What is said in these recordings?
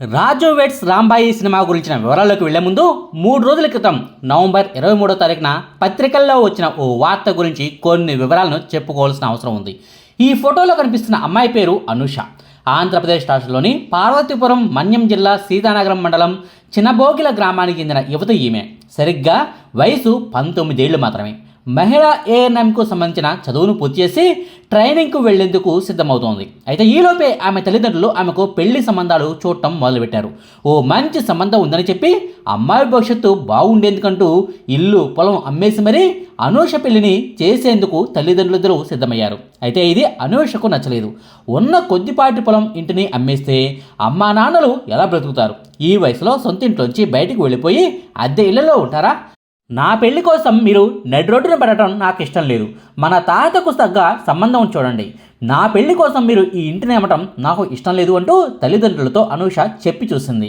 రాజు vets Rambai cinema గురించిన వివరాల్లోకి వెళ్ళే ముందు మూడు రోజుల క్రితం నవంబర్ ఇరవై మూడో తారీఖున పత్రికల్లో వచ్చిన ఓ వార్త గురించి కొన్ని వివరాలను చెప్పుకోవాల్సిన అవసరం ఉంది. ఈ ఫోటోలో కనిపిస్తున్న అమ్మాయి పేరు అనుష. ఆంధ్రప్రదేశ్ రాష్ట్రంలోని పార్వతీపురం మన్యం జిల్లా సీతానగరం మండలం చిన్నబోగిల గ్రామానికి చెందిన యువత ఈమె. సరిగ్గా వయసు పంతొమ్మిదేళ్ళు మాత్రమే. మహిళా ఏఎన్ఎంకు సంబంధించిన చదువును పూర్తి చేసి ట్రైనింగ్కు వెళ్ళేందుకు సిద్ధమవుతోంది. అయితే ఈలోపే ఆమె తల్లిదండ్రులు ఆమెకు పెళ్ళి సంబంధాలు చూడటం మొదలుపెట్టారు. ఓ మంచి సంబంధం ఉందని చెప్పి అమ్మాయి భవిష్యత్తు బాగుండేందుకంటూ ఇల్లు పొలం అమ్మేసి మరీ అనూష పెళ్ళిని చేసేందుకు తల్లిదండ్రులిద్దరూ సిద్ధమయ్యారు. అయితే ఇది అనూషకు నచ్చలేదు. ఉన్న కొద్దిపాటి పొలం ఇంటిని అమ్మేస్తే అమ్మా నాన్నలు ఎలా బ్రతుకుతారు? ఈ వయసులో సొంత ఇంట్లోంచి బయటికి వెళ్ళిపోయి అద్దె ఇళ్ళలో ఉంటారా? నా పెళ్ళి కోసం మీరు నడి రోడ్డున పడటం నాకు ఇష్టం లేదు. మన తాతకు తగ్గ సంబంధం చూడండి. నా పెళ్ళి కోసం మీరు ఈ ఇంటిని అమ్మటం నాకు ఇష్టం లేదు అంటూ తల్లిదండ్రులతో అనూష చెప్పి చూసింది.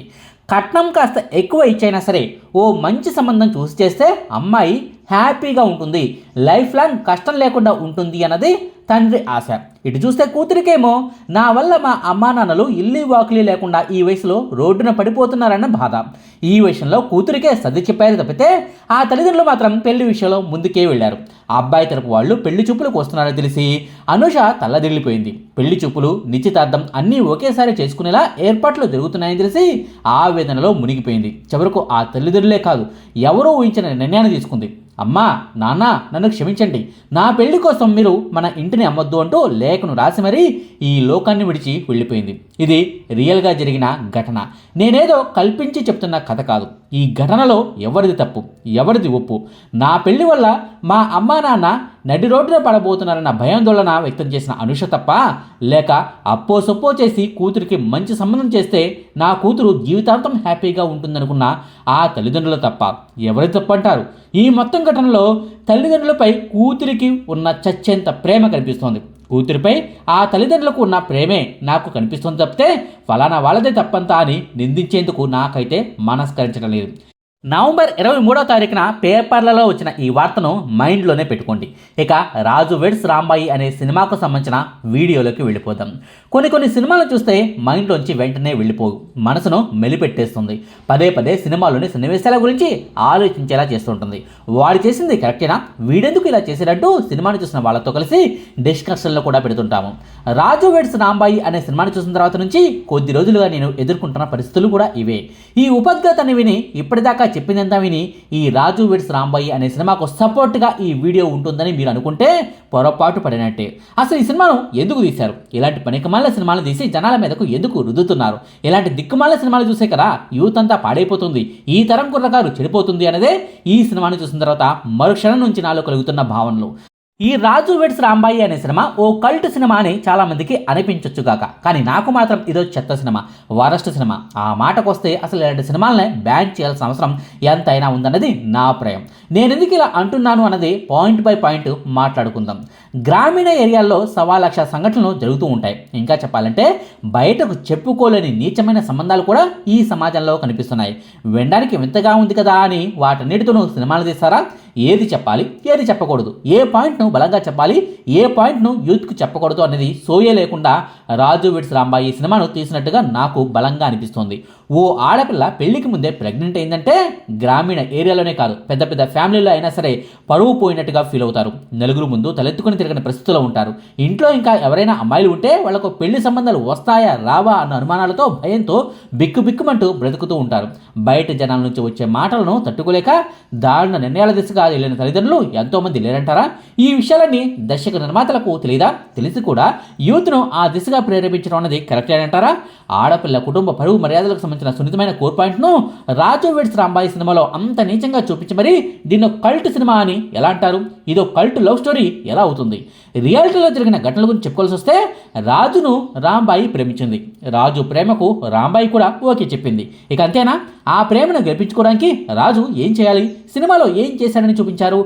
కట్నం కాస్త ఎక్కువ ఇచ్చైనా సరే ఓ మంచి సంబంధం చూసి చేస్తే అమ్మాయి హ్యాపీగా ఉంటుంది. లైఫ్ లాంగ్ కష్టం లేకుండా ఉంటుంది అన్నది తండ్రి ఆశ. ఇటు చూస్తే కూతురికేమో నా వల్ల మా అమ్మా నాన్నలు ఇల్లు వాకిలి లేకుండా ఈ వయసులో రోడ్డున పడిపోతున్నారన్న బాధ. ఈ విషయంలో కూతురికే సర్ది చెప్పారు తప్పితే ఆ తల్లిదండ్రులు మాత్రం పెళ్ళి విషయంలో ముందుకే వెళ్ళారు. అబ్బాయి తరపు వాళ్ళు పెళ్ళి చూపులకు వస్తున్నారని తెలిసి అనుష తల్లదిల్లిపోయింది. పెళ్ళి చూపులు నిశ్చితార్థం అన్నీ ఒకేసారి చేసుకునేలా ఏర్పాట్లు జరుగుతున్నాయని తెలిసి ఆవేదనలో మునిగిపోయింది. చివరకు ఆ తల్లిదండ్రులే కాదు ఎవరో ఊహించిన నిర్ణయాన్ని తీసుకుంది. అమ్మా నాన్న నన్ను క్షమించండి. నా పెళ్ళి కోసం మీరు మన ఇంటిని అమ్మొద్దు అంటూ లేఖను రాసి మరీ ఈ లోకాన్ని విడిచి వెళ్ళిపోయింది. ఇది రియల్గా జరిగిన ఘటన. నేనేదో కల్పించి చెప్తున్న కథ కాదు. ఈ ఘటనలో ఎవరిది తప్పు? ఎవరిది ఒప్పు? నా పెళ్ళి వల్ల మా అమ్మా నాన్న నడి రోడ్డున పడబోతున్నారన్న భయాందోళన వ్యక్తం చేసిన అనుష తప్ప లేక అప్పో సొప్పో చేసి కూతురికి మంచి సంబంధం చేస్తే నా కూతురు జీవితాంతం హ్యాపీగా ఉంటుందనుకున్న ఆ తల్లిదండ్రులు తప్ప ఎవరి తప్పంటారు? ఈ మొత్తం ఘటనలో తల్లిదండ్రులపై కూతురికి ఉన్న చచ్చేంత ప్రేమ కనిపిస్తోంది. కూతురిపై ఆ తల్లిదండ్రులకు ఉన్న ప్రేమే నాకు కనిపిస్తుంది తప్పితే ఫలానా వాళ్ళదే తప్పంతా అని నిందించేందుకు నాకైతే మనస్కరించడం లేదు. నవంబర్ ఇరవై మూడో తారీఖున పేపర్లలో వచ్చిన ఈ వార్తను మైండ్లోనే పెట్టుకోండి. ఇక రాజు వెడ్స్ రాంబాయి అనే సినిమాకు సంబంధించిన వీడియోలోకి వెళ్ళిపోదాం. కొన్ని కొన్ని సినిమాలు చూస్తే మైండ్లోంచి వెంటనే వెళ్ళిపోవు మనసును మెలిపెట్టేస్తుంది. పదే పదే సినిమాలోని సన్నివేశాల గురించి ఆలోచించేలా చేస్తుంటుంది. వాడు చేసింది కరెక్టేనా? వీడెందుకు ఇలా చేసినట్టు సినిమాను చూసిన వాళ్ళతో కలిసి డిస్కషన్లో కూడా పెడుతుంటాము. రాజు వెడ్స్ రాంబాయి అనే సినిమాను చూసిన తర్వాత నుంచి కొద్ది రోజులుగా నేను ఎదుర్కొంటున్న పరిస్థితులు కూడా ఇవే. ఈ ఉపద్గతని విని ఇప్పటిదాకా చెప్పిందంతా విని ఈ రాజు విడ్స్ రాంబాయి అనే సినిమాకు సపోర్ట్గా ఈ వీడియో ఉంటుందని మీరు అనుకుంటే పొరపాటు పడినట్టే. అసలు ఈ సినిమాను ఎందుకు తీశారు? ఇలాంటి పనికిమాల సినిమాలు తీసి జనాల మీదకు ఎందుకు రుద్దుతున్నారు? ఇలాంటి దిక్కుమాల సినిమాలు చూసే కదా యూత్ అంతా పాడైపోతుంది ఈ తరం కుర్రకారు చెడిపోతుంది అనేదే ఈ సినిమాను చూసిన తర్వాత మరుక్షణం నుంచి నాలో కలుగుతున్న భావనలు. ఈ రాజు వెడ్స్ రాంబాయి అనే సినిమా ఓ కల్ట్ సినిమా అని చాలామందికి అనిపించొచ్చు గాక. కానీ నాకు మాత్రం ఇదో చెత్త సినిమా వరస్ట్ సినిమా. ఆ మాటకు వస్తే అసలు ఇలాంటి సినిమాలనే బ్యాన్ చేయాల్సిన అవసరం ఎంతైనా ఉందన్నది నా అభిప్రాయం నేను ఎందుకు ఇలా అంటున్నాను అన్నది పాయింట్ బై పాయింట్ మాట్లాడుకుందాం. గ్రామీణ ఏరియాల్లో సవా లక్ష సంఘటనలు జరుగుతూ ఉంటాయి. ఇంకా చెప్పాలంటే బయటకు చెప్పుకోలేని నీచమైన సంబంధాలు కూడా ఈ సమాజంలో కనిపిస్తున్నాయి. వినడానికి వింతగా ఉంది కదా అని వాటన్నిటితోనూ సినిమాలు తీస్తారా? ఏది చెప్పాలి? ఏది చెప్పకూడదు? ఏ పాయింట్ను బలంగా చెప్పాలి? ఏ పాయింట్ను యూత్కు చెప్పకూడదు అనేది సోయే లేకుండా రాజు విడ్స్ రాంబాయి ఈ సినిమాను తీసినట్టుగా నాకు బలంగా అనిపిస్తోంది. ఓ ఆడపిల్ల పెళ్ళికి ముందే ప్రెగ్నెంట్ అయిందంటే గ్రామీణ ఏరియాలోనే కాదు పెద్ద పెద్ద ఫ్యామిలీలో అయినా సరే పరువు పోయినట్టుగా ఫీల్ అవుతారు. నలుగురు ముందు తలెత్తుకుని తిరగని పరిస్థితిలో ఉంటారు. ఇంట్లో ఇంకా ఎవరైనా అమ్మాయిలు ఉంటే వాళ్ళకు పెళ్ళి సంబంధాలు వస్తాయా రావా అన్న అనుమానాలతో భయంతో బిక్కు బిక్కుమంటూ బ్రతుకుతూ ఉంటారు. బయట జనాల నుంచి వచ్చే మాటలను తట్టుకోలేక దారుణ నిర్ణయాల దిశగా వెళ్ళిన తల్లిదండ్రులు ఎంతోమంది లేరంటారా? ఈ విషయాలన్నీ దర్శక నిర్మాతలకు తెలియదా తెలిసి కూడా యూత్ను ఆ దిశగా ప్రేరేపించడం అన్నది కరెక్టే అంటారా? ఆడపిల్ల కుటుంబ పరువు మర్యాదలకు సంబంధించి సంబంధించిన సున్నితమైన కోర్ పాయింట్ను రాజు వెడ్స్ రాంబాయి సినిమాలో అంత నీచంగా చూపించి మరి దీన్ని కల్ట్ సినిమా అని ఎలా అంటారు? ఇదో కల్ట్ లవ్ స్టోరీ ఎలా అవుతుంది? రియాలిటీలో జరిగిన ఘటనల గురించి చెప్పుకోవాల్సి వస్తే రాజును రాంబాయి ప్రేమించింది. రాజు ప్రేమకు రాంబాయి కూడా ఓకే చెప్పింది. ఇక అంతేనా? ఆ ప్రేమను గెలిపించుకోవడానికి రాజు ఏం చేయాలి? సినిమాలో ఏం చేశాడని చూపించారు?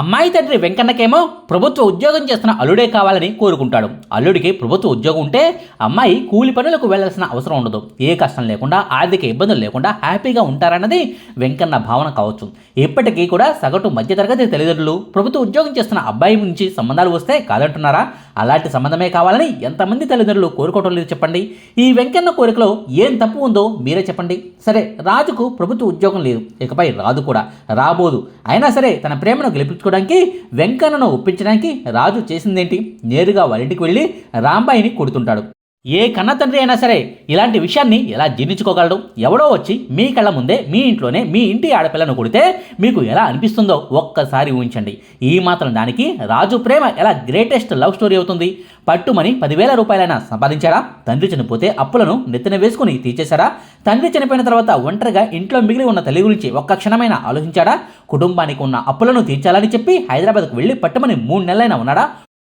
అమ్మాయి తండ్రి వెంకన్నకేమో ప్రభుత్వ ఉద్యోగం చేస్తున్న అల్లుడే కావాలని కోరుకుంటాడు. అల్లుడికి ప్రభుత్వ ఉద్యోగం ఉంటే అమ్మాయి కూలి పనులకు వెళ్ళాల్సిన అవసరం ఉండదు. ఏ కష్టం లేకుండా ఆర్థిక ఇబ్బందులు లేకుండా హ్యాపీగా ఉంటారన్నది వెంకన్న భావన కావచ్చు. ఇప్పటికీ కూడా సగటు మధ్యతరగతి తల్లిదండ్రులు ప్రభుత్వ ఉద్యోగం చేస్తున్న అబ్బాయి నుంచి సంబంధాలు వస్తే కాదంటున్నారా? అలాంటి సంబంధమే కావాలని ఎంతమంది తల్లిదండ్రులు కోరుకోవటం లేదు చెప్పండి. ఈ వెంకన్న కోరికలో ఏం తప్పు ఉందో మీరే చెప్పండి. సరే రాజుకు ప్రభుత్వ ఉద్యోగం లేదు. ఇకపై రాదు కూడా రాబోదు. అయినా సరే తన ప్రేమను గెలిపించుకోవడానికి వెంకన్నను ఒప్పించడానికి రాజు చేసిందేంటి? నేరుగా వాళ్ళ ఇంటికి వెళ్ళి రాంబాయిని కొడుతుంటాడు. ఏ కన్న తండ్రి అయినా సరే ఇలాంటి విషయాన్ని ఎలా జీర్ణించుకోగలడు? ఎవడో వచ్చి మీ కళ్ళ ముందే మీ ఇంట్లోనే మీ ఇంటి ఆడపిల్లను కొడితే మీకు ఎలా అనిపిస్తుందో ఒక్కసారి ఊహించండి. ఈ మాత్రం దానికి రాజు ప్రేమ ఎలా గ్రేటెస్ట్ లవ్ స్టోరీ అవుతుంది? పట్టుమని పదివేల రూపాయలైనా సంపాదించారా? తండ్రి చనిపోతే అప్పులను నెత్తిన వేసుకుని తీర్చేశారా? తండ్రి చనిపోయిన తర్వాత ఒంటరిగా ఇంట్లో మిగిలి ఉన్న తల్లి గురించి ఒక్క క్షణమైనా ఆలోచించాడా? కుటుంబానికి ఉన్న అప్పులను తీర్చాలని చెప్పి హైదరాబాద్కు వెళ్ళి పట్టుమని మూడు నెలలైనా ఉన్నాడా?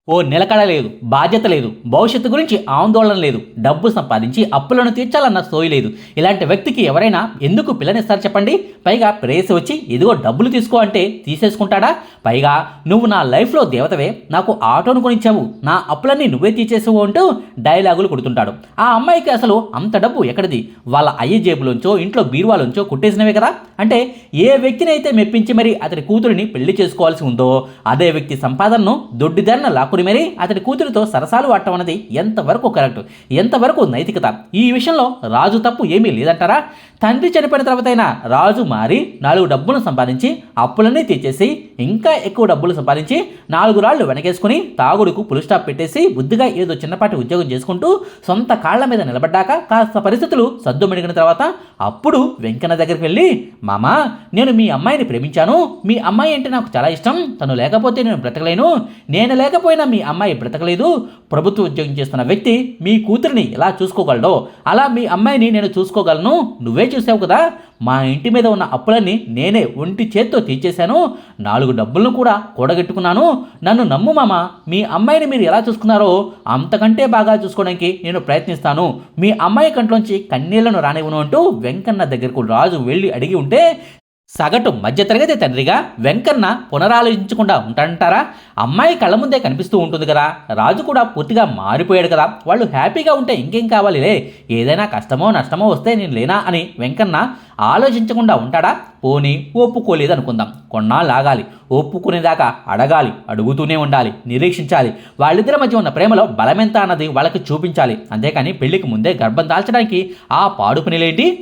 ఓ నిలకడ లేదు బాధ్యత లేదు భవిష్యత్తు గురించి ఆందోళన లేదు డబ్బు సంపాదించి అప్పులను తీర్చాలన్న సోయి లేదు. ఇలాంటి వ్యక్తికి ఎవరైనా ఎందుకు పిల్లనిస్తారు చెప్పండి? పైగా ప్రేసి వచ్చి ఇదిగో డబ్బులు తీసుకో అంటే తీసేసుకుంటాడా? పైగా నువ్వు నా లైఫ్లో దేవతవే నాకు ఆటోను కొనిచ్చావు నా అప్పులన్నీ నువ్వే తీసేసావు అంటూ డైలాగులు కొడుతుంటాడు. ఆ అమ్మాయికి అసలు అంత డబ్బు ఎక్కడిది? వాళ్ళ అయ్య జేబులోంచో ఇంట్లో బీరువాలోంచో కుట్టేసినవే కదా? అంటే ఏ వ్యక్తిని అయితే మెప్పించి మరి అతని కూతురిని పెళ్ళి చేసుకోవాల్సి ఉందో అదే వ్యక్తి సంపాదనను దొడ్డిదారిన అప్పుడు మరి అతడి కూతురితో సరసాలు ఆడటం అన్నది ఎంతవరకు కరెక్ట్? ఎంతవరకు నైతికత? ఈ విషయంలో రాజు తప్పు ఏమీ లేదంటారా? తండ్రి చనిపోయిన తర్వాత అయినా రాజు మారి నాలుగు డబ్బులు సంపాదించి అప్పులన్నీ తీర్చేసి ఇంకా ఎక్కువ డబ్బులు సంపాదించి నాలుగు రాళ్ళు వెనకేసుకుని తాగుడుకు పులి స్టాప్ పెట్టేసి బుద్ధిగా ఏదో చిన్నపాటి ఉద్యోగం చేసుకుంటూ సొంత కాళ్ళ మీద నిలబడ్డాక కాస్త పరిస్థితులు సద్దుమణిగిన తర్వాత అప్పుడు వెంకన్న దగ్గరికి వెళ్ళి మామా నేను మీ అమ్మాయిని ప్రేమించాను. మీ అమ్మాయి అంటే నాకు చాలా ఇష్టం. తను లేకపోతే నేను బ్రతకలేను. నేను లేకపోయినా మీ అమ్మాయి బ్రతకలేదు. ప్రభుత్వ ఉద్యోగం చేస్తున్న వ్యక్తి మీ కూతురిని ఎలా చూసుకోగలడో అలా మీ అమ్మాయిని నేను చూసుకోగలను. నువ్వే చూసావు కదా మా ఇంటి మీద ఉన్న అప్పులన్నీ నేనే ఒంటి చేత్తో తీర్చేశాను. నాలుగు డబ్బులను కూడా కూడగట్టుకున్నాను. నన్ను నమ్ము మామ మీ అమ్మాయిని మీరు ఎలా చూసుకున్నారో అంతకంటే బాగా చూసుకోవడానికి నేను ప్రయత్నిస్తాను. మీ అమ్మాయి కంట్లోంచి కన్నీళ్ళను రానివ్వను అంటూ వెంకన్న దగ్గరకు రాజు వెళ్ళి అడిగి ఉంటే సగటు మధ్యతరగతి తండ్రిగా వెంకన్న పునరాలోచించకుండా ఉంటాడంటారా? అమ్మాయి కళ్ళ ముందే కనిపిస్తూ ఉంటుంది కదా. రాజు కూడా పూర్తిగా మారిపోయాడు కదా. వాళ్ళు హ్యాపీగా ఉంటే ఇంకేం కావాలిలే? ఏదైనా కష్టమో నష్టమో వస్తే నేను లేనా అని వెంకన్న ఆలోచించకుండా ఉంటాడా? పోనీ ఒప్పుకోలేదు అనుకుందాం కొన్నాళ్ళు ఆగాలి ఒప్పుకునేదాకా అడగాలి అడుగుతూనే ఉండాలి నిరీక్షించాలి. వాళ్ళిద్దరి మధ్య ఉన్న ప్రేమలో బలమెంత అన్నది వాళ్ళకి చూపించాలి. అంతేకాని పెళ్ళికి ముందే గర్భం దాల్చడానికి ఆ పాడు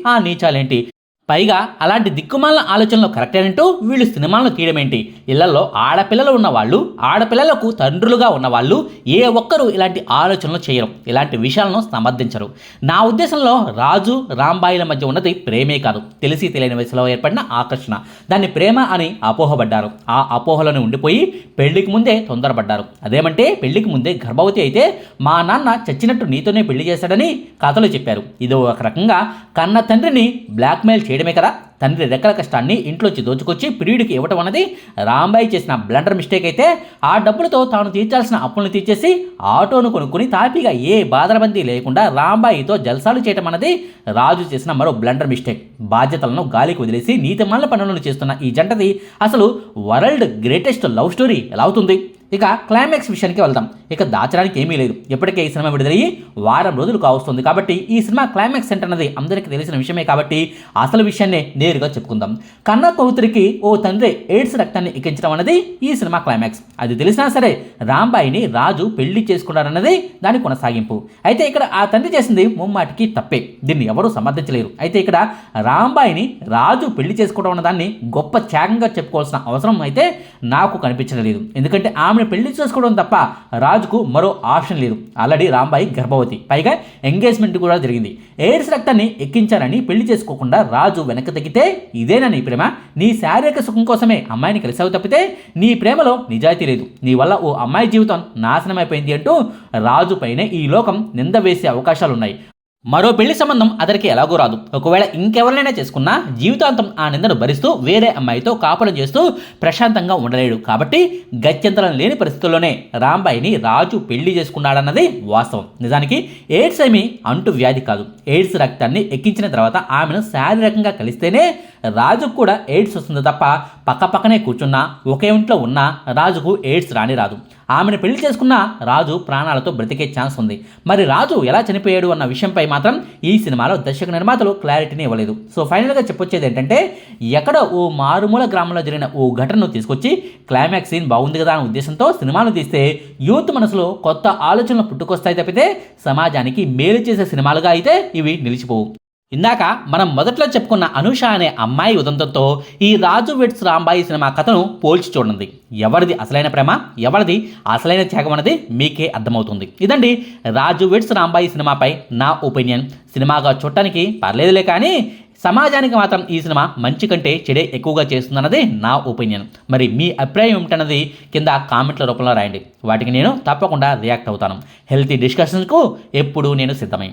ఆ నీచాలేంటి? పైగా అలాంటి దిక్కుమాల ఆలోచనలు కరెక్టేనంటూ వీళ్ళు సినిమాలను తీయడమేంటి ఇళ్ళలో ఆడపిల్లలు ఉన్నవాళ్ళు ఆడపిల్లలకు తండ్రులుగా ఉన్నవాళ్ళు ఏ ఒక్కరూ ఇలాంటి ఆలోచనలు చేయరు. ఇలాంటి విషయాలను సమర్థించరు. నా ఉద్దేశంలో రాజు రాంబాయిల మధ్య ఉన్నది ప్రేమే కాదు. తెలిసి తెలియని వయసులో ఏర్పడిన ఆకర్షణ. దాన్ని ప్రేమ అని అపోహపడ్డారు. ఆ అపోహలోనే ఉండిపోయి పెళ్ళికి ముందే తొందరపడ్డారు. అదేమంటే పెళ్ళికి ముందే గర్భవతి అయితే మా నాన్న చచ్చినట్టు నీతోనే పెళ్ళి చేశాడని కథలు చెప్పారు. ఇది ఒక రకంగా కన్న తండ్రిని బ్లాక్మెయిల్ చేయడమే కదా? తండ్రి రెక్కల కష్టాన్ని ఇంట్లోంచి దోచుకొచ్చి ప్రియుడికి ఇవ్వటం అన్నది రాంబాయి చేసిన బ్లండర్ మిస్టేక్ అయితే ఆ డబ్బులతో తాను తీర్చాల్సిన అప్పులను తీర్చేసి ఆటోను కొనుక్కుని తాపీగా ఏ బాధలబందీ లేకుండా రాంబాయితో జల్సాలు చేయటం అన్నది రాజు చేసిన మరో బ్లండర్ మిస్టేక్. బాధ్యతలను గాలికి వదిలేసి నీతిమాల పనులను చేస్తున్న ఈ జంటది అసలు వరల్డ్ గ్రేటెస్ట్ లవ్ స్టోరీ ఎలా అవుతుంది? ఇక క్లైమాక్స్ విషయానికి వెళ్దాం. ఇక దాచడానికి ఏమీ లేదు. ఇప్పటికే ఈ సినిమా విడుదలయ్యి వారం రోజులు కావస్తుంది కాబట్టి ఈ సినిమా క్లైమాక్స్ సెంటర్ అన్నది అందరికీ తెలిసిన విషయమే కాబట్టి అసలు విషయాన్ని నేరుగా చెప్పుకుందాం. కన్న కూతురికి ఓ తండ్రి ఎయిడ్స్ రక్తాన్ని ఎక్కించడం అనేది ఈ సినిమా క్లైమాక్స్ అది తెలిసినా సరే రాంబాయిని రాజు పెళ్ళి చేసుకున్నారన్నది దాని కొనసాగింపు. అయితే ఇక్కడ ఆ తండ్రి చేసింది ముమ్మాటికి తప్పే. దీన్ని ఎవరూ సమర్థించలేరు. అయితే ఇక్కడ రాంబాయిని రాజు పెళ్ళి చేసుకోవడం అన్న దాన్ని గొప్ప త్యాగంగా చెప్పుకోవాల్సిన అవసరం అయితే నాకు కనిపించడం లేదు. ఎందుకంటే ఆమె ఆమెను పెళ్ళి చేసుకోవడం తప్ప రాజుకు మరో ఆప్షన్ లేదు. ఆల్రెడీ రాంబాయి గర్భవతి. పైగా ఎంగేజ్మెంట్ కూడా జరిగింది. ఎయిడ్స్ రక్తాన్ని ఎక్కించారని పెళ్ళి చేసుకోకుండా రాజు వెనక్కి తగ్గితే ఇదేనా నీ ప్రేమ? నీ శారీరక సుఖం కోసమే అమ్మాయిని కలిసావు తప్పితే నీ ప్రేమలో నిజాయితీ లేదు. నీ వల్ల ఓ అమ్మాయి జీవితం నాశనమైపోయింది అంటూ రాజుపైనే ఈ లోకం నింద వేసే అవకాశాలున్నాయి. మరో పెళ్ళి సంబంధం అతనికి ఎలాగో రాదు. ఒకవేళ ఇంకెవరినైనా చేసుకున్నా జీవితాంతం ఆ నిందను భరిస్తూ వేరే అమ్మాయితో కాపురం చేస్తూ ప్రశాంతంగా ఉండలేడు. కాబట్టి గత్యంతరం లేని పరిస్థితుల్లోనే రాంబాయిని రాజు పెళ్ళి చేసుకున్నాడన్నది వాస్తవం. నిజానికి ఎయిడ్స్ ఏమి అంటు వ్యాధి కాదు. ఎయిడ్స్ రక్తాన్ని ఎక్కించిన తర్వాత ఆమెను శారీరకంగా కలిస్తేనే రాజుకు కూడా ఎయిడ్స్ వస్తుంది తప్ప పక్కపక్కనే కూర్చున్నా ఒకే ఇంట్లో ఉన్నా రాజుకు ఎయిడ్స్ రాని రాదు. ఆమెను పెళ్ళి చేసుకున్న రాజు ప్రాణాలతో బ్రతికే ఛాన్స్ ఉంది. మరి రాజు ఎలా చనిపోయాడు అన్న విషయంపై మాత్రం ఈ సినిమాలో దర్శక నిర్మాతలు క్లారిటీని ఇవ్వలేదు. సో ఫైనల్గా చెప్పొచ్చేది ఏంటంటే ఎక్కడో ఓ మారుమూల గ్రామంలో జరిగిన ఓ ఘటనను తీసుకొచ్చి క్లైమాక్స్ సీన్ బాగుంది కదా అనే ఉద్దేశంతో సినిమాను తీస్తే యూత్ మనసులో కొత్త ఆలోచనలు పుట్టుకొస్తాయి తప్పితే సమాజానికి మేలు చేసే సినిమాలుగా అయితే ఇవి నిలిచిపోవు. ఇందాక మనం మొదట్లో చెప్పుకున్న అనుష అనే అమ్మాయి ఉదంతంతో ఈ రాజు విడ్స్ రాంబాయి సినిమా కథను పోల్చి చూడండి. ఎవరిది అసలైన ప్రేమ? ఎవరిది అసలైన త్యాగం అనేది మీకే అర్థమవుతుంది. ఇదండి రాజు విడ్స్ రాంబాయి సినిమాపై నా ఒపీనియన్. సినిమాగా చూడటానికి పర్లేదులే కానీ సమాజానికి మాత్రం ఈ సినిమా మంచి కంటే చెడే ఎక్కువగా చేస్తుందన్నది నా ఒపీనియన్. మరి మీ అభిప్రాయం ఏమిటన్నది కింద కామెంట్ల రూపంలో రాయండి. వాటికి నేను తప్పకుండా రియాక్ట్ అవుతాను. హెల్తీ డిస్కషన్స్కు ఎప్పుడూ నేను సిద్ధమై.